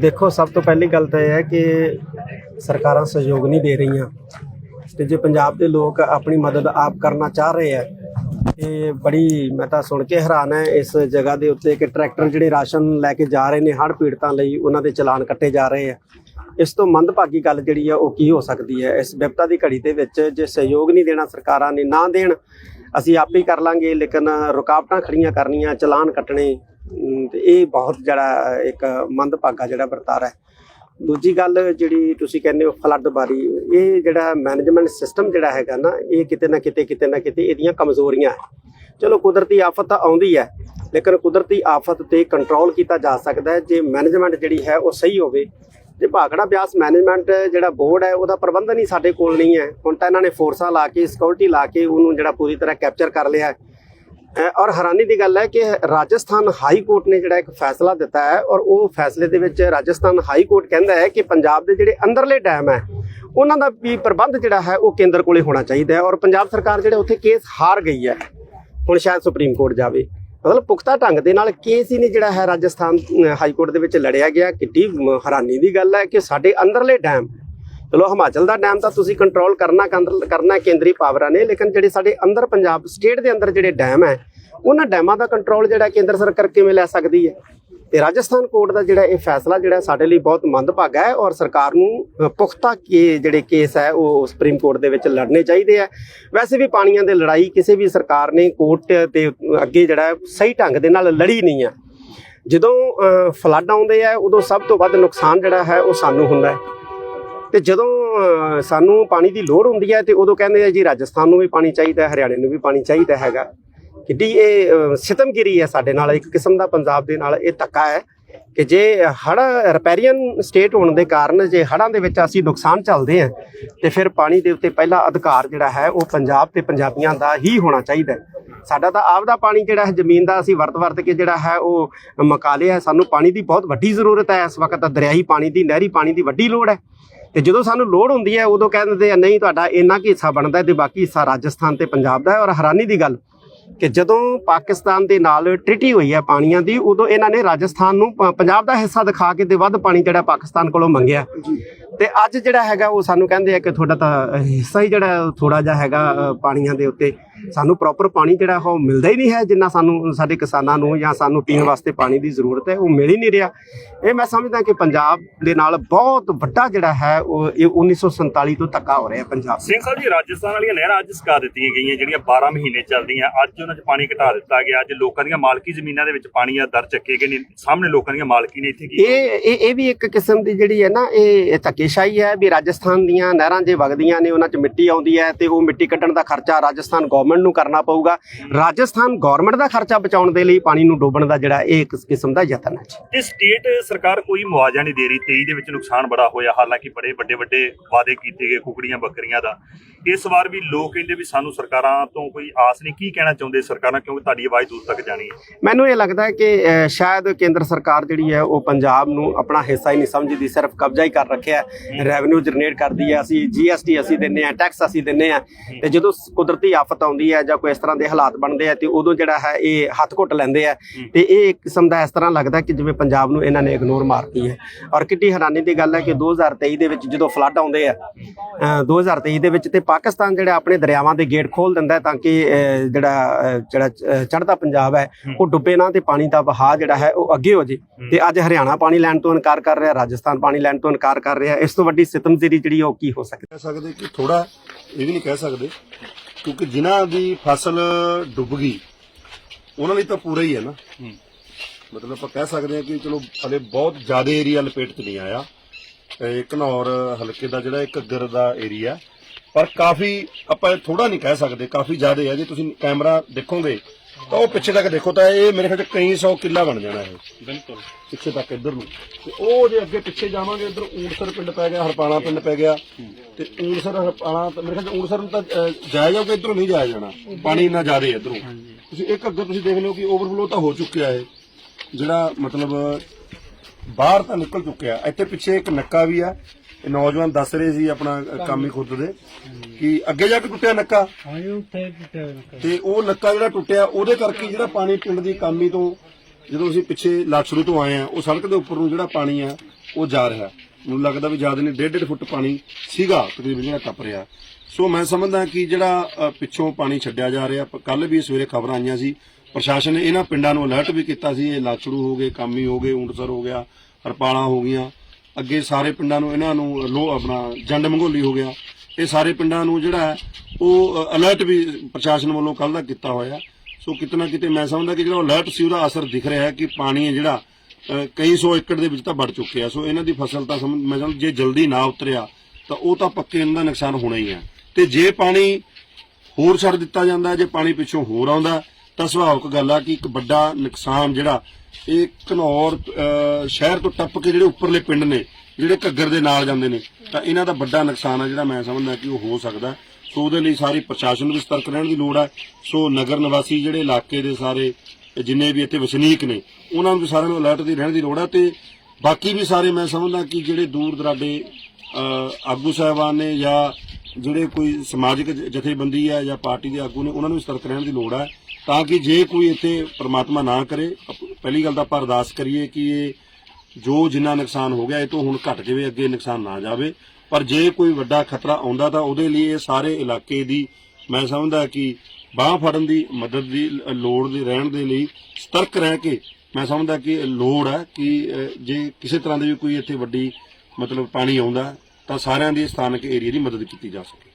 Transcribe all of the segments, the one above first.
ਦੇਖੋ, ਸਭ ਤੋਂ ਪਹਿਲੀ ਗੱਲ ਤਾਂ ਇਹ ਹੈ ਕਿ ਸਰਕਾਰਾਂ ਸਹਿਯੋਗ ਨਹੀਂ ਦੇ ਰਹੀਆਂ। ਤੇ ਜੇ ਪੰਜਾਬ ਦੇ ਲੋਕ ਆਪਣੀ ਮਦਦ ਆਪ ਕਰਨਾ ਚਾਹ ਰਹੇ ਹੈ ਇਹ ਬੜੀ, ਮੈਂ ਤਾਂ ਸੁਣ ਕੇ ਹੈਰਾਨ ਹੈ ਇਸ ਜਗ੍ਹਾ ਦੇ ਉੱਤੇ ਕਿ ਟਰੈਕਟਰ ਜਿਹੜੇ ਰਾਸ਼ਨ ਲੈ ਕੇ ਜਾ ਰਹੇ ਨੇ ਹੜ੍ਹ ਪੀੜਤਾਂ ਲਈ, ਉਹਨਾਂ ਦੇ ਚਲਾਨ ਕੱਟੇ ਜਾ ਰਹੇ ਆ। ਇਸ ਤੋਂ ਮੰਦਭਾਗੀ ਗੱਲ ਜਿਹੜੀ ਆ, ਉਹ ਕੀ ਹੋ ਸਕਦੀ ਹੈ? ਇਸ ਵਿਪਤਾ ਦੀ ਘੜੀ ਦੇ ਵਿੱਚ ਜੇ ਸਹਿਯੋਗ ਨਹੀਂ ਦੇਣਾ ਸਰਕਾਰਾਂ ਨੇ ਨਾ ਦੇਣ, ਅਸੀਂ ਆਪ ਹੀ ਕਰ ਲਾਂਗੇ, ਲੇਕਿਨ ਰੁਕਾਵਟਾਂ ਖੜੀਆਂ ਕਰਨੀਆਂ, ਚਲਾਨ ਕੱਟਣੇ ਤੇ ਇਹ ਬਹੁਤ ਜਿਹੜਾ ਇੱਕ ਮੰਦਭਾਗਾ ਜਿਹੜਾ ਵਰਤਾਰਾ ਹੈ। ਦੂਜੀ ਗੱਲ ਜਿਹੜੀ ਤੁਸੀਂ ਕਹਿੰਦੇ ਹੋ ਫਲੱਡ ਬਾਰੀ, ਇਹ ਜਿਹੜਾ ਮੈਨੇਜਮੈਂਟ ਸਿਸਟਮ ਜਿਹੜਾ ਹੈਗਾ ਨਾ, ਇਹ ਕਿਤੇ ਨਾ ਕਿਤੇ ਕਿਤੇ ਨਾ ਕਿਤੇ ਇਹਦੀਆਂ ਕਮਜ਼ੋਰੀਆਂ ਹੈ। ਚਲੋ ਕੁਦਰਤੀ ਆਫਤ ਤਾਂ ਆਉਂਦੀ ਹੈ, ਲੇਕਿਨ ਕੁਦਰਤੀ ਆਫਤ ਤੇ ਕੰਟਰੋਲ ਕੀਤਾ ਜਾ ਸਕਦਾ ਹੈ। ਜੇ ਮੈਨੇਜਮੈਂਟ ਜਿਹੜੀ ਹੈ ਉਹ ਸਹੀ ਹੋਵੇ ਜੇ ਭਾਖੜਾ ਬਿਆਸ ਮੈਨੇਜਮੈਂਟ ਜਿਹੜਾ ਬੋਰਡ ਹੈ, ਉਹਦਾ ਪ੍ਰਬੰਧਨ ਹੀ ਸਾਡੇ ਕੋਲ ਨਹੀਂ ਹੈ। ਹੁਣ ਤਾਂ ਇਹਨਾਂ ਨੇ ਫੋਰਸਾਂ ਲਾ ਕੇ ਸਿਕਿਉਰਿਟੀ ਲਾ ਕੇ ਉਹਨੂੰ ਜਿਹੜਾ ਪੂਰੀ ਤਰ੍ਹਾਂ ਕੈਪਚਰ ਕਰ ਲਿਆ ਹੈ। ਔਰ ਹੈਰਾਨੀ ਦੀ ਗੱਲ ਹੈ ਕਿ ਰਾਜਸਥਾਨ ਹਾਈ ਕੋਰਟ ਨੇ ਜਿਹੜਾ ਇੱਕ ਫੈਸਲਾ ਦਿੱਤਾ ਹੈ ਔਰ ਉਹ ਫੈਸਲੇ ਦੇ ਵਿੱਚ ਰਾਜਸਥਾਨ ਹਾਈ ਕੋਰਟ ਕਹਿੰਦਾ ਹੈ ਕਿ ਪੰਜਾਬ ਦੇ ਜਿਹੜੇ ਅੰਦਰਲੇ ਡੈਮ ਹੈ, ਉਹਨਾਂ ਦਾ ਵੀ ਪ੍ਰਬੰਧ ਜਿਹੜਾ ਹੈ ਉਹ ਕੇਂਦਰ ਕੋਲੇ ਹੋਣਾ ਚਾਹੀਦਾ ਹੈ ਔਰ ਪੰਜਾਬ ਸਰਕਾਰ ਜਿਹੜੇ ਉੱਥੇ ਕੇਸ ਹਾਰ ਗਈ ਹੈ, ਹੁਣ ਸ਼ਾਇਦ ਸੁਪਰੀਮ ਕੋਰਟ ਜਾਵੇ। ਮਤਲਬ ਪੁਖਤਾ ਢੰਗ ਦੇ ਨਾਲ ਕੇਸ ਹੀ ਨਹੀਂ ਜਿਹੜਾ ਹੈ ਰਾਜਸਥਾਨ ਹਾਈ ਕੋਰਟ ਦੇ ਵਿੱਚ ਲੜਿਆ ਗਿਆ। ਕਿੱਡੀ ਹੈਰਾਨੀ ਦੀ ਗੱਲ ਹੈ ਕਿ ਸਾਡੇ ਅੰਦਰਲੇ ਡੈਮ ਚਲੋ, ਹਿਮਾਚਲ ਦਾ ਡੈਮ ਤਾਂ ਤੁਸੀਂ ਕੰਟਰੋਲ ਕਰਨਾ ਕੰਦਰ- ਕਰਨਾ ਕੇਂਦਰੀ ਪਾਵਰਾਂ ਨੇ, ਲੇਕਿਨ ਜਿਹੜੇ ਸਾਡੇ ਅੰਦਰ ਪੰਜਾਬ ਸਟੇਟ ਦੇ ਅੰਦਰ ਜਿਹੜੇ ਡੈਮ ਹੈ, ਉਹਨਾਂ ਡੈਮਾਂ ਦਾ ਕੰਟਰੋਲ ਜਿਹੜਾ ਕੇਂਦਰ ਸਰਕਾਰ ਕਿਵੇਂ ਲੈ ਸਕਦੀ ਹੈ? ਤੇ ਰਾਜਸਥਾਨ ਕੋਰਟ ਦਾ ਜਿਹੜਾ ਇਹ ਫੈਸਲਾ ਜਿਹੜਾ ਸਾਡੇ ਲਈ ਬਹੁਤ ਮੰਦਭਾਗਾ ਹੈ ਔਰ ਸਰਕਾਰ ਨੂੰ ਪੁਖਤਾ ਕੇ ਜਿਹੜੇ ਕੇਸ ਹੈ, ਉਹ ਸੁਪਰੀਮ ਕੋਰਟ ਦੇ ਵਿੱਚ ਲੜਨੇ ਚਾਹੀਦੇ ਆ ਵੈਸੇ ਵੀ ਪਾਣੀਆਂ ਦੇ ਲੜਾਈ ਕਿਸੇ ਵੀ ਸਰਕਾਰ ਨੇ ਕੋਰਟ ਦੇ ਅੱਗੇ ਜਿਹੜਾ ਸਹੀ ਢੰਗ ਦੇ ਨਾਲ ਲੜੀ ਨਹੀਂ ਆ ਜਦੋਂ ਫਲੱਡ ਆਉਂਦੇ ਆ ਉਦੋਂ ਸਭ ਤੋਂ ਵੱਧ ਨੁਕਸਾਨ ਜਿਹੜਾ ਹੈ, ਉਹ ਸਾਨੂੰ ਹੁੰਦਾ ਹੈ। ਤੇ ਜਦੋਂ ਅ, ਸਾਨੂੰ ਪਾਣੀ ਦੀ ਲੋੜ ਹੁੰਦੀ ਹੈ ਤੇ ਉਦੋਂ ਕਹਿੰਦੇ ਆ ਜੀ ਰਾਜਸਥਾਨ ਨੂੰ ਵੀ ਪਾਣੀ ਚਾਹੀਦਾ ਹੈ ਹਰਿਆਣੇ ਨੂੰ ਵੀ ਪਾਣੀ ਚਾਹੀਦਾ ਹੈਗਾ। ਕਿੱਡੀ ਇਹ ਅ, ਸਿਤਮਗਿਰੀ ਹੈ ਸਾਡੇ ਨਾਲ ਇੱਕ ਕਿਸਮ ਦਾ ਪੰਜਾਬ ਦੇ ਨਾਲ ਇਹ ਧੱਕਾ ਹੈ ਕਿ ਜੇ ਹੜ੍ਹ ਰਿਪੈਰੀਅਨ ਸਟੇਟ ਹੋਣ ਦੇ ਕਾਰਨ ਜੇ ਹੜ੍ਹਾਂ ਦੇ ਵਿੱਚ ਅਸੀਂ ਨੁਕਸਾਨ ਚੱਲਦੇ ਆ ਤੇ ਫਿਰ ਪਾਣੀ ਦੇ ਉੱਤੇ ਪਹਿਲਾ ਅਧਿਕਾਰ ਜਿਹੜਾ ਹੈ ਉਹ ਪੰਜਾਬ ਤੇ ਪੰਜਾਬੀਆਂ ਦਾ ਹੀ ਹੋਣਾ ਚਾਹੀਦਾ ਹੈ। ਸਾਡਾ ਤਾਂ ਆਪਦਾ ਪਾਣੀ ਜਿਹੜਾ ਹੈ ਜ਼ਮੀਨ ਦਾ ਅਸੀਂ ਵਰਤ ਵਰਤ ਕੇ ਜਿਹੜਾ ਹੈ ਉਹ ਮੁਕਾ ਲਿਆ ਹੈ। ਸਾਨੂੰ ਪਾਣੀ ਦੀ ਬਹੁਤ ਵੱਡੀ ਜ਼ਰੂਰਤ ਹੈ। ਇਸ ਵਕਤ ਦਰਿਆਈ ਪਾਣੀ ਦੀ ਨਹਿਰੀ ਪਾਣੀ ਦੀ ਵੱਡੀ ਲੋੜ ਹੈ। ਤੇ ਜਦੋਂ ਸਾਨੂੰ ਲੋੜ ਹੁੰਦੀ ਹੈ ਉਦੋਂ ਕਹਿ ਦਿੰਦੇ ਆ ਨਹੀਂ ਤੁਹਾਡਾ ਇੰਨਾ ਕੀ ਹਿੱਸਾ ਬਣਦਾ ਤੇ ਬਾਕੀ ਹਿੱਸਾ ਰਾਜਸਥਾਨ ਤੇ ਪੰਜਾਬ ਦਾ ਹੈ। ਔਰ ਹੈਰਾਨੀ ਦੀ ਗੱਲ ਕਿ ਜਦੋਂ ਪਾਕਿਸਤਾਨ ਦੇ ਨਾਲ ਟ੍ਰੀਟੀ ਹੋਈ ਹੈ ਪਾਣੀਆਂ ਦੀ ਉਦੋਂ ਇਹਨਾਂ ਨੇ ਰਾਜਸਥਾਨ ਨੂੰ ਪੰਜਾਬ ਦਾ ਹਿੱਸਾ ਦਿਖਾ ਕੇ ਤੇ ਵੱਧ ਪਾਣੀ ਜਿਹੜਾ ਪਾਕਿਸਤਾਨ ਕੋਲੋਂ ਮੰਗਿਆ। ਤੇ ਅੱਜ ਜਿਹੜਾ ਹੈਗਾ ਉਹ ਸਾਨੂੰ ਕਹਿੰਦੇ ਆ ਕਿ ਤੁਹਾਡਾ ਤਾਂ ਹਿੱਸਾ ਹੀ ਜਿਹੜਾ ਥੋੜਾ ਜਿਹਾ ਹੈਗਾ ਪਾਣੀਆਂ ਦੇ ਉੱਤੇ। ਸਾਨੂੰ ਪ੍ਰੋਪਰ ਪਾਣੀ ਜਿਹੜਾ ਉਹ ਮਿਲਦਾ ਹੀ ਨਹੀਂ ਹੈ ਜਿੰਨਾ ਸਾਨੂੰ ਸਾਡੇ ਕਿਸਾਨਾਂ ਨੂੰ ਜਾਂ ਸਾਨੂੰ ਪੀਣ ਵਾਸਤੇ ਪਾਣੀ ਦੀ ਜ਼ਰੂਰਤ ਹੈ ਉਹ ਮਿਲ ਹੀ ਨਹੀਂ ਰਿਹਾ। ਇਹ ਮੈਂ ਸਮਝਦਾ ਕਿ ਪੰਜਾਬ ਦੇ ਨਾਲ ਬਹੁਤ ਵੱਡਾ ਜਿਹੜਾ ਹੈ ਉਹ ਇਹ 1947 ਤੋਂ ਧੱਕਾ ਹੋ ਰਿਹਾ ਪੰਜਾਬ ਸਿੰਘ ਸਾਹਿਬ ਜੀ ਰਾਜਸਥਾਨ ਵਾਲੀਆਂ ਨਹਿਰਾਂ ਅੱਜ ਸਕਾ ਦਿੱਤੀਆਂ ਗਈਆਂ ਜਿਹੜੀਆਂ 12 ਮਹੀਨੇ ਚੱਲਦੀਆਂ। ਅੱਜ ਉਹਨਾਂ 'ਚ ਪਾਣੀ ਘਟਾ ਦਿੱਤਾ ਗਿਆ। ਅੱਜ ਲੋਕਾਂ ਦੀਆਂ ਮਾਲਕੀ ਜ਼ਮੀਨਾਂ ਦੇ ਵਿੱਚ ਪਾਣੀ ਆ ਦਰ ਚੱਕੇ ਗਏ ਨੇ। ਸਾਹਮਣੇ ਲੋਕਾਂ ਦੀਆਂ ਮਾਲਕੀ ਨੇ ਇੱਥੇ ਕੀ ਇਹ ਇਹ ਇਹ ਵੀ ਇੱਕ ਕਿਸਮ ਦੀ ਜਿਹੜੀ ਹੈ ਨਾ ਇਹ ਧੱਕੇਸ਼ਾਹੀ ਹੈ ਵੀ ਰਾਜਸਥਾਨ ਦੀਆਂ ਨਹਿਰਾਂ ਜੇ ਵਗਦੀਆਂ ਨੇ ਉਹਨਾਂ 'ਚ ਮਿੱਟੀ ਆਉਂਦੀ ਹੈ ਤੇ ਉਹ ਮਿੱਟੀ ਕੱਢਣ ਦਾ ਖਰਚਾ ਰਾਜਸਥਾਨ ਗਵਰਨਮੈਂਟ ਨੂੰ ਕਰਨਾ ਪਊਗਾ। ਰਾਜਸਥਾਨ ਗਵਰਨਮੈਂਟ ਦਾ ਖਰਚਾ ਬਚਾਉਣ ਦੇ ਲਈ ਪਾਣੀ ਨੂੰ ਡੋਬਣ ਦਾ ਜਿਹੜਾ ਇਹ ਇੱਕ ਕਿਸਮ ਦਾ ਯਤਨ ਹੈ ਜੀ। ਤੇ ਸਟੇਟ ਸਰਕਾਰ ਕੋਈ ਮੁਆਵਜ਼ਾ ਨਹੀਂ ਦੇ ਰਹੀ 23 ਦੇ ਵਿੱਚ ਨੁਕਸਾਨ ਬੜਾ ਹੋਇਆ। ਹਾਲਾਂਕਿ ਬੜੇ ਵੱਡੇ ਵੱਡੇ ਵਾਅਦੇ ਕੀਤੇ ਗਏ ਕੁਕੜੀਆਂ ਬੱਕਰੀਆਂ ਦਾ। ਇਸ ਵਾਰ ਵੀ ਲੋਕ ਕਹਿੰਦੇ ਵੀ ਸਾਨੂੰ ਸਰਕਾਰਾਂ ਤੋਂ ਕੋਈ ਆਸ ਨਹੀਂ। ਕੀ ਕਹਿਣਾ ਚਾਹੁੰਦੇ ਸਰਕਾਰਾਂ? ਕਿਉਂਕਿ ਤੁਹਾਡੀ ਆਵਾਜ਼ ਦੂਰ ਤੱਕ ਜਾਣੀ ਹੈ। ਮੈਨੂੰ ਇਹ ਲੱਗਦਾ ਹੈ ਕਿ ਸ਼ਾਇਦ ਕੇਂਦਰ ਸਰਕਾਰ ਜਿਹੜੀ ਹੈ ਉਹ ਪੰਜਾਬ ਨੂੰ ਆਪਣਾ ਹਿੱਸਾ ਹੀ ਨਹੀਂ ਸਮਝਦੀ ਸਿਰਫ ਕਬਜ਼ਾ ਹੀ ਕਰ ਰੱਖਿਆ ਰੈਵਨਿਊ ਜਨਰੇਟ ਕਰਦੀ ਹੈ। ਅਸੀਂ ਜੀਐਸਟੀ ਅਸੀਂ ਦਿੰਨੇ ਆ ਟੈਕਸ ਅਸੀਂ ਦਿੰਨੇ ਆ ਤੇ ਜਦੋਂ ਕੁਦਰਤੀ ਆਫਤ ਆਉਂਦੀ ਹੈ ਜਾਂ ਕੋਈ ਇਸ ਤਰ੍ਹਾਂ ਦੇ ਹਾਲਾਤ ਬਣਦੇ ਆ ਤੇ ਉਦੋਂ ਜਿਹੜਾ ਹੈ ਇਹ ਹੱਥ ਘੁੱਟ ਲੈਂਦੇ ਆ ਤੇ ਇਹ ਇੱਕ ਕਿਸਮ ਦਾ ਇਸ ਤਰ੍ਹਾਂ ਲੱਗਦਾ ਕਿ ਜਿਵੇਂ ਪੰਜਾਬ ਨੂੰ ਇਹਨਾਂ ਨੇ ਇਗਨੋਰ ਮਾਰਤੀ ਹੈ। ਔਰ ਕਿੱਡੀ ਹੈਰਾਨੀ ਦੀ ਗੱਲ ਹੈ ਕਿ 2023 ਦੇ ਵਿੱਚ ਜਦੋਂ ਫਲੱਡ ਆਉਂਦੇ ਆ ਅ, 2023 ਦੇ ਵਿੱਚ ਤੇ ਪਾਕਿਸਤਾਨ ਜਿਹੜਾ ਆਪਣੇ ਦਰਿਆਵਾਂ ਦੇ ਗੇਟ ਖੋਲ ਦਿੰਦਾ ਹੈ ਤਾਂ ਕਿ ਜਿਹੜਾ ਜਿਹੜਾ ਚੜ੍ਹਦਾ ਪੰਜਾਬ ਹੈ ਉਹ ਡੁੱਬੇ ਨਾ ਤੇ ਪਾਣੀ ਦਾ ਵਹਾਅ ਜਿਹੜਾ ਹੈ ਉਹ ਅੱਗੇ ਹੋ ਜੇ। ਤੇ ਅੱਜ ਹਰਿਆਣਾ ਪਾਣੀ ਲੈਣ ਤੋਂ ਇਨਕਾਰ ਕਰ ਰਿਹਾ ਰਾਜਸਥਾਨ ਪਾਣੀ ਲੈਣ ਤੋਂ ਇਨਕਾਰ ਕਰ ਰਿਹਾ ਇਸ ਤੋਂ ਵੱਡੀ ਸਿਤਮਜ਼ਰੀ ਜਿਹੜੀ ਉਹ ਕੀ ਹੋ ਸਕਦੀ ਕਹਿ ਸਕਦੇ ਕਿ ਥੋੜਾ ਇਹ ਵੀ ਨਹੀਂ ਕਹਿ ਸਕਦੇ ਕਿਉਂਕਿ ਜਿਨ੍ਹਾਂ ਦੀ ਫਸਲ ਡੁੱਬ ਗਈ ਉਹਨਾਂ ਲਈ ਤਾਂ ਪੂਰਾ ਹੀ ਹੈ ਨਾ। ਮਤਲਬ ਆਪਾਂ ਕਹਿ ਸਕਦੇ ਹਾਂ ਕਿ ਚਲੋ ਹਲੇ ਬਹੁਤ ਜ਼ਿਆਦਾ ਏਰੀਆ ਲਪੇਟ 'ਚ ਨਹੀਂ ਆਇਆ। ਘਨੌਰ ਹਲਕੇ ਦਾ ਜਿਹੜਾ ਇੱਕ ਘੱਗਰ ਦਾ ਏਰੀਆ ਪਰ ਕਾਫੀ ਆਪਾਂ ਥੋੜਾ ਨਹੀਂ ਕਹਿ ਸਕਦੇ ਕਾਫੀ ਜ਼ਿਆਦਾ ਹੈ। ਜੇ ਤੁਸੀਂ ਕੈਮਰਾ ਦੇਖੋਗੇ ਤਾਂ ਉਹ ਪਿੱਛੇ ਤੱਕ ਦੇਖੋ ਤਾਂ ਇਹ ਮੇਰੇ ਖਿਆਲ ਚ ਕਈ ਸੌ ਕਿੱਲਾ ਬਣ ਜਾਣਾ ਇਹ। ਬਿਲਕੁਲ। ਪਿੱਛੇ ਤੱਕ ਇੱਧਰ ਨੂੰ। ਤੇ ਉਹ ਜੇ ਅੱਗੇ ਪਿੱਛੇ ਜਾਵਾਂਗੇ ਇੱਧਰ ਊਂਟਸਰ ਪਿੰਡ ਪੈ ਗਿਆ ਹਰਪਾਣਾ ਪਿੰਡ ਪੈ ਗਿਆ। ਤੇ ਊਂਟਸਰ ਹਰਪਾਣਾ ਤਾਂ ਮੇਰੇ ਖਿਆਲ ਚ ਊਂਟਸਰ ਨੂੰ ਤਾਂ ਅਹ, ਜਾਇਆ ਜਾਊਗਾ ਇੱਧਰੋਂ ਨਹੀਂ ਜਾਇਆ ਜਾਣਾ। ਪਾਣੀ ਇੰਨਾ ਜ਼ਿਆਦਾ ਹੈ ਇੱਧਰੋਂ। ਤੁਸੀਂ ਇੱਕ ਅੱਗੇ ਤੁਸੀਂ ਦੇਖ ਲਓ ਕਿ ਓਵਰਫਲੋ ਤਾਂ ਹੋ ਚੁੱਕਿਆ ਹੈ ਜਿਹੜਾ ਮਤਲਬ ਬਾਹਰ ਤਾਂ ਨਿਕਲ ਚੁੱਕਿਆ। ਇੱਥੇ ਪਿੱਛੇ ਇੱਕ ਨੱਕਾ ਵੀ ਆ। ਇਹ ਨੌਜਵਾਨ ਦੱਸ ਰਹੇ ਸੀ ਆਪਣਾ ਕੰਮ ਹੀ ਖੁਦ ਦੇ ਕਿ ਅੱਗੇ ਜਾ ਕੇ ਟੁੱਟਿਆ ਨੱਕਾ? ਤੇ ਉਹ ਨੱਕਾ ਜਿਹੜਾ ਟੁੱਟਿਆ ਉਹਦੇ ਕਰਕੇ ਜਿਹੜਾ ਪਾਣੀ ਪਿੰਡ ਦੀ ਕਾਮੀ ਤੋਂ ਜਦੋਂ ਅਸੀਂ ਪਿੱਛੇ ਲਾਛੜੂ ਤੋਂ ਆਏ ਆ ਉਹ ਸੜਕ ਦੇ ਉੱਪਰ ਨੂੰ ਜਿਹੜਾ ਪਾਣੀ ਆ ਉਹ ਜਾ ਰਿਹਾ। ਮੈਨੂੰ ਲੱਗਦਾ ਵੀ ਜ਼ਿਆਦਾ ਨਹੀਂ ਡੇਢ ਡੇਢ ਫੁੱਟ ਪਾਣੀ ਸੀਗਾ ਤਕਰੀਬਨ ਜਿਹੜਾ ਟੱਪ ਰਿਹਾ। ਸੋ ਮੈਂ ਸਮਝਦਾ ਕਿ ਜਿਹੜਾ ਪਿੱਛੋਂ ਪਾਣੀ ਛੱਡਿਆ ਜਾ ਰਿਹਾ ਕੱਲ ਵੀ ਸਵੇਰੇ ਖਬਰਾਂ ਆਈਆਂ ਸੀ। ਪ੍ਰਸ਼ਾਸਨ ਨੇ ਇਹਨਾਂ ਪਿੰਡਾਂ ਨੂੰ ਅਲਰਟ ਵੀ ਕੀਤਾ ਸੀ ਇਹ ਲਾਚੜੂ ਹੋ ਗਏ ਕਾਮੀ ਹੋ ਗਏ ਊਂਟਸਰ ਹੋ ਗਿਆ ਹਰਪਾਲਾਂ ਹੋ ਗਈਆਂ। ਅੱਗੇ ਸਾਰੇ ਪਿੰਡਾਂ ਨੂੰ ਇਹਨਾਂ ਨੂੰ ਲੋ ਆਪਣਾ ਜੰਡ ਮੰਗੋਲੀ ਹੋ ਗਿਆ। ਇਹ ਸਾਰੇ ਪਿੰਡਾਂ ਨੂੰ ਜਿਹੜਾ ਹੈ, ਉਹ ਅਲਰਟ ਵੀ ਪ੍ਰਸ਼ਾਸਨ ਵੱਲੋਂ ਕੱਲ ਦਾ ਕੀਤਾ ਹੋਇਆ। ਸੋ ਕਿਤਨਾ ਕਿਤੇ ਮੈਂ ਸਮਝਦਾ ਕਿ ਜਿਹੜਾ ਅਲਰਟ ਸੀ, ਉਹਦਾ ਅਸਰ ਦਿਖ ਰਿਹਾ ਹੈ ਕਿ ਪਾਣੀ ਹੈ ਜਿਹੜਾ ਕਈ ਸੌ ਏਕੜ ਦੇ ਵਿੱਚ ਤਾਂ ਵੜ ਚੁੱਕਿਆ। ਸੋ ਇਹਨਾਂ ਦੀ ਫਸਲ ਤਾਂ ਸਮਝ, ਮੈਂ ਸਮਝ ਜੇ ਜਲਦੀ ਨਾ ਉਤਰਿਆ, ਤਾਂ ਉਹ ਤਾਂ ਪੱਕੇ ਇਹਨਾਂ ਦਾ ਨੁਕਸਾਨ ਹੋਣਾ ਹੀ ਹੈ। ਤੇ ਜੇ ਪਾਣੀ ਹੋਰ ਛੱਡ ਦਿੱਤਾ ਜਾਂਦਾ, ਜੇ ਪਾਣੀ ਪਿੱਛੋਂ ਹੋਰ ਆਉਂਦਾ ਤਾਂ ਸੁਭਾਵਿਕ ਗੱਲ ਆ ਕਿ ਇੱਕ ਵੱਡਾ ਨੁਕਸਾਨ ਜਿਹੜਾ, ਇਹ ਘਨੌਰ ਸ਼ਹਿਰ ਤੋਂ ਟੱਪ ਕੇ ਜਿਹੜੇ ਉੱਪਰਲੇ ਪਿੰਡ ਨੇ, ਜਿਹੜੇ ਘੱਗਰ ਦੇ ਨਾਲ ਜਾਂਦੇ ਨੇ, ਤਾਂ ਇਹਨਾਂ ਦਾ ਵੱਡਾ ਨੁਕਸਾਨ ਆ ਜਿਹੜਾ ਮੈਂ ਸਮਝਦਾ ਕਿ ਉਹ ਹੋ ਸਕਦਾ। ਸੋ ਉਹਦੇ ਲਈ ਸਾਰੀ ਪ੍ਰਸ਼ਾਸਨ ਨੂੰ ਵੀ ਸਤਰਕ ਰਹਿਣ ਦੀ ਲੋੜ ਹੈ ਸੋ ਨਗਰ ਨਿਵਾਸੀ ਜਿਹੜੇ ਇਲਾਕੇ ਦੇ ਸਾਰੇ, ਜਿੰਨੇ ਵੀ ਇੱਥੇ ਵਸਨੀਕ ਨੇ, ਉਹਨਾਂ ਨੂੰ ਵੀ ਸਾਰਿਆਂ ਨੂੰ ਅਲਰਟ ਦੀ ਰਹਿਣ ਦੀ ਲੋੜ ਹੈ ਤੇ ਬਾਕੀ ਵੀ ਸਾਰੇ ਮੈਂ ਸਮਝਦਾ ਕਿ ਜਿਹੜੇ ਦੂਰ ਦਰਾਡੇ ਆਗੂ ਸਾਹਿਬਾਨ ਨੇ ਜਾਂ ਜਿਹੜੇ ਕੋਈ ਸਮਾਜਿਕ ਜਥੇਬੰਦੀ ਹੈ ਜਾਂ ਪਾਰਟੀ ਦੇ ਆਗੂ ਨੇ, ਉਹਨਾਂ ਨੂੰ ਵੀ ਸਤਰਕ ਰਹਿਣ ਦੀ ਲੋੜ ਹੈ ਤਾਂ ਕਿ ਜੇ ਕੋਈ ਇੱਥੇ ਪ੍ਰਮਾਤਮਾ ਨਾ ਕਰੇ ਪਹਿਲੀ ਗੱਲ ਤਾਂ ਆਪਾਂ ਅਰਦਾਸ ਕਰੀਏ ਕਿ ਇਹ ਜੋ ਜਿੰਨਾ ਨੁਕਸਾਨ ਹੋ ਗਿਆ, ਇਹ ਤੋਂ ਹੁਣ ਘਟ ਜਾਵੇ ਅੱਗੇ ਨੁਕਸਾਨ ਨਾ ਜਾਵੇ। ਪਰ ਜੇ ਕੋਈ ਵੱਡਾ ਖਤਰਾ ਆਉਂਦਾ ਤਾਂ ਉਹਦੇ ਲਈ ਇਹ ਸਾਰੇ ਇਲਾਕੇ ਦੀ ਮੈਂ ਸਮਝਦਾ ਕਿ ਬਾਹ ਫੜਨ ਦੀ ਮਦਦ ਦੀ ਲੋੜ ਦੇ ਰਹਿਣ ਦੇ ਲਈ ਸਤਰਕ ਰਹਿ ਕੇ ਮੈਂ ਸਮਝਦਾ ਕਿ ਲੋੜ ਹੈ ਕਿ ਜੇ ਕਿਸੇ ਤਰ੍ਹਾਂ ਦੀ ਵੀ ਕੋਈ ਇੱਥੇ ਵੱਡੀ ਮਤਲਬ ਪਾਣੀ ਆਉਂਦਾ ਤਾਂ ਸਾਰਿਆਂ ਦੀ ਸਥਾਨਕ ਏਰੀਆ ਦੀ ਮਦਦ ਕੀਤੀ ਜਾ ਸਕੇ।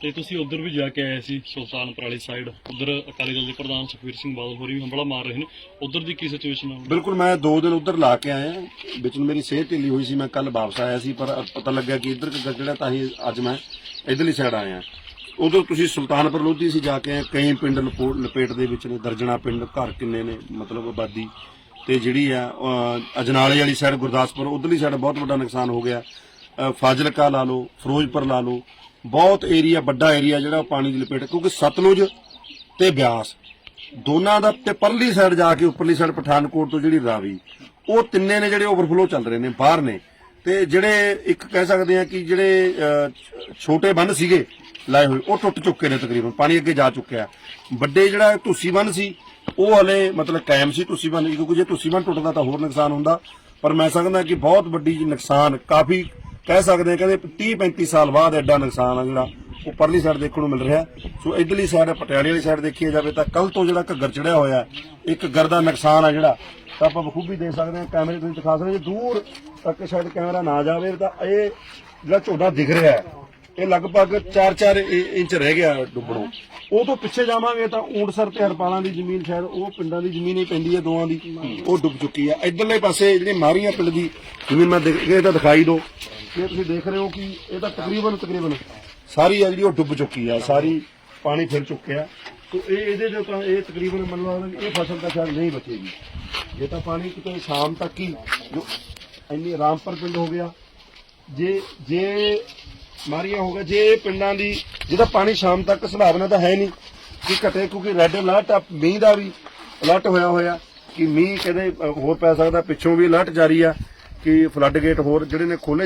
ਤੇ ਤੁਸੀਂ ਉਧਰ ਵੀ ਜਾ ਕੇ ਆਏ ਸੀ ਸੁਲਤਾਨਪੁਰ ਵਾਲੀ ਸਾਈਡ ਉਧਰ ਅਕਾਲੀ ਦਲ ਦੇ ਪ੍ਰਧਾਨ ਸੁਖਵੀਰ ਸਿੰਘ ਬਾਦਲ ਹੋਰੀ ਵੀ ਹੰਬਲਾ ਮਾਰ ਰਹੇ ਨੇ। ਉਧਰ ਦੀ ਕੀ ਸਿਚੁਏਸ਼ਨ ਹੈ ਬਿਲਕੁਲ ਮੈਂ ਦੋ ਦਿਨ ਉਧਰ ਲਾ ਕੇ ਆਇਆ। ਵਿੱਚ ਨੂੰ ਮੇਰੀ ਸਿਹਤ ਢਿੱਲੀ ਹੋਈ ਸੀ ਮੈਂ ਕੱਲ ਵਾਪਸ ਆਇਆ ਸੀ ਪਰ ਪਤਾ ਲੱਗਾ ਕਿ ਇੱਧਰ ਜਿਹੜਾ ਤਾਂ ਹੀ ਅੱਜ ਮੈਂ ਇਧਰਲੀ ਸਾਈਡ ਆਇਆ। ਉਦੋਂ ਤੁਸੀਂ ਸੁਲਤਾਨਪੁਰ ਲੋਧੀ ਸੀ ਜਾ ਕੇ ਆਏ, ਕਈ ਪਿੰਡ ਲਪੋ- ਲਪੇਟ ਦੇ ਵਿੱਚ ਨੇ ਦਰਜਣਾ ਪਿੰਡ ਘਰ ਕਿੰਨੇ ਨੇ ਮਤਲਬ ਆਬਾਦੀ। ਤੇ ਜਿਹੜੀ ਆ ਅਜਨਾਲੇ ਵਾਲੀ ਸਾਈਡ ਗੁਰਦਾਸਪੁਰ, ਉਧਰਲੀ ਸਾਈਡ ਬਹੁਤ ਵੱਡਾ ਨੁਕਸਾਨ ਹੋ ਗਿਆ। ਫਾਜ਼ਿਲਕਾ ਲਾ ਲਓ, ਫਿਰੋਜ਼ਪੁਰ ਲਾ ਲਓ, ਬਹੁਤ ਏਰੀਆ ਵੱਡਾ ਏਰੀਆ ਜਿਹੜਾ ਉਹ ਪਾਣੀ ਦੀ ਲਪੇਟ ਕਿਉਂਕਿ ਸਤਲੁਜ ਤੇ ਬਿਆਸ, ਦੋਨਾਂ ਦਾ ਤੇ ਪਰਲੀ ਸਾਈਡ ਜਾ ਕੇ ਉੱਪਰਲੀ ਸਾਈਡ ਪਠਾਨਕੋਟ ਤੋਂ ਜਿਹੜੀ ਰਾਵੀ, ਉਹ ਤਿੰਨੇ ਨੇ ਜਿਹੜੇ ਓਵਰਫਲੋ ਚੱਲ ਰਹੇ ਨੇ, ਬਾਹਰ ਨੇ। ਤੇ ਜਿਹੜੇ ਇੱਕ ਕਹਿ ਸਕਦੇ ਆ ਕਿ ਜਿਹੜੇ ਛੋਟੇ ਬੰਨ ਸੀਗੇ, ਲਾਏ ਹੋਏ, ਉਹ ਟੁੱਟ ਚੁੱਕੇ ਨੇ ਤਕਰੀਬਨ, ਪਾਣੀ ਅੱਗੇ ਜਾ ਚੁੱਕਿਆ। ਵੱਡੇ ਜਿਹੜਾ ਧੂਸੀ ਬੰਨ ਸੀ ਉਹ ਹਲੇ ਮਤਲਬ ਕਾਇਮ ਸੀ ਤੁਸੀਂ ਬੰਨ ਕਿਉਂਕਿ ਜੇ ਤੁਸੀਂ ਬੰਨ ਟੁੱਟਦਾ ਤਾਂ ਹੋਰ ਨੁਕਸਾਨ ਹੁੰਦਾ। ਪਰ ਮੈਂ ਸਮਝਦਾ ਕਿ ਬਹੁਤ ਵੱਡੀ ਨੁਕਸਾਨ, ਕਾਫੀ ਕਹਿ ਸਕਦੇ ਆ ਕਹਿੰਦੇ 30 35 ਸਾਲ ਬਾਅਦ ਐਡਾ ਨੁਕਸਾਨ ਆ ਜਿਹੜਾ ਉਹ ਪਰਲੀ ਸਾਈਡ ਦੇਖਣ ਨੂੰ ਮਿਲ ਰਿਹਾ। ਸੋ ਇਧਰਲੀ ਸਾਈਡ ਪਟਿਆਲੇ ਵਾਲੀ ਸਾਈਡ ਦੇਖੀ ਜਾਵੇ ਤਾਂ ਕੱਲ ਤੋਂ ਜਿਹੜਾ ਘੱਗਰ ਚੜਿਆ ਹੋਇਆ, ਇੱਕ ਘਰ ਦਾ ਨੁਕਸਾਨ ਆ ਜਿਹੜਾ, ਤਾਂ ਆਪਾਂ ਬਖੂਬੀ ਦੇਖ ਸਕਦੇ ਹਾਂ ਕੈਮਰੇ ਤੁਸੀਂ ਦਿਖਾ ਸਕਦੇ ਜੇ ਦੂਰ ਤੱਕ ਸ਼ਾਇਦ ਕੈਮਰਾ ਨਾ ਜਾਵੇ ਤਾਂ ਇਹ ਜਿਹੜਾ ਝੋਨਾ ਦਿਖ ਰਿਹਾ ਹੈ ਇਹ ਲਗਭਗ 4-4 ਇੰਚ ਰਹਿ ਗਿਆ ਡੁੱਬਣੋਂ। ਉਹ ਤੋਂ ਪਿੱਛੇ ਜਾਵਾਂਗੇ ਤਾਂ ਊਂਟਸਰ ਤੇ ਹਰਪਾਲਾਂ ਦੀ ਜ਼ਮੀਨ ਸ਼ਾਇਦ ਉਹ ਪਿੰਡਾਂ ਦੀ ਜ਼ਮੀਨ ਹੀ ਪੈਂਦੀ ਹੈ, ਦੋਵਾਂ ਦੀ, ਉਹ ਡੁੱਬ ਚੁੱਕੀ ਹੈ। ਇਧਰਲੇ ਪਾਸੇ ਜਿਹੜੀ ਮਾਰੀਆਂ ਪਿੰਡ ਦੀ ਜ਼ਮੀਨ ਮੈਂ ਦੇਖ, ਇਹ ਤਾਂ ਦਿਖਾਈ ਦਿਓ। ਇਹ ਤੁਸੀਂ ਦੇਖ ਰਹੇ ਹੋ ਕਿ ਇਹ ਤਾਂ ਤਕਰੀਬਨ ਤਕਰੀਬਨ ਸਾਰੀ ਆ ਜਿਹੜੀ ਉਹ ਡੁੱਬ ਚੁੱਕੀ ਆ, ਸਾਰੀ ਪਾਣੀ ਫਿਰ ਚੁੱਕਿਆ। ਸੋ ਇਹ, ਇਹਦੇ ਜੋ ਤਾਂ ਇਹ ਤਕਰੀਬਨ ਮਤਲਬ ਇਹ ਫਸਲ ਤਾਂ ਸ਼ਾਇਦ ਨਹੀਂ ਬਚੇਗੀ। ਜੇ ਤਾਂ ਪਾਣੀ ਕਿਤੇ ਸ਼ਾਮ ਤੱਕ ਹੀ ਜੋ ਇੰਨੀ ਰਾਮਪੁਰ ਪਿੰਡ ਹੋ ਗਿਆ। ਜੇ ਜੇ ਮਾਰੀਆਂ ਹੋ ਗਿਆ ਜੇ ਪਿੰਡਾਂ ਦੀ ਜਿਹਦਾ ਪਾਣੀ ਸ਼ਾਮ ਤੱਕ ਸੰਭਾਵਨਾ ਤਾਂ ਹੈ ਨਹੀਂ, ਕਿ ਘਟੇ, ਕਿਉਂਕਿ ਰੈੱਡ ਅਲਰਟ ਆ, ਮੀਂਹ ਦਾ ਵੀ ਅਲਰਟ ਹੋਇਆ ਹੋਇਆ, ਕਿ ਮੀਂਹ ਕਹਿੰਦੇ ਹੋਰ ਪੈ ਸਕਦਾ, ਪਿੱਛੋਂ ਵੀ ਅਲਰਟ ਜਾਰੀ ਆ, ਕਿ ਫਲੱਡ ਗੇਟ ਹੋਰ ਜਿਹੜੇ ਨੇ ਖੋਲੇ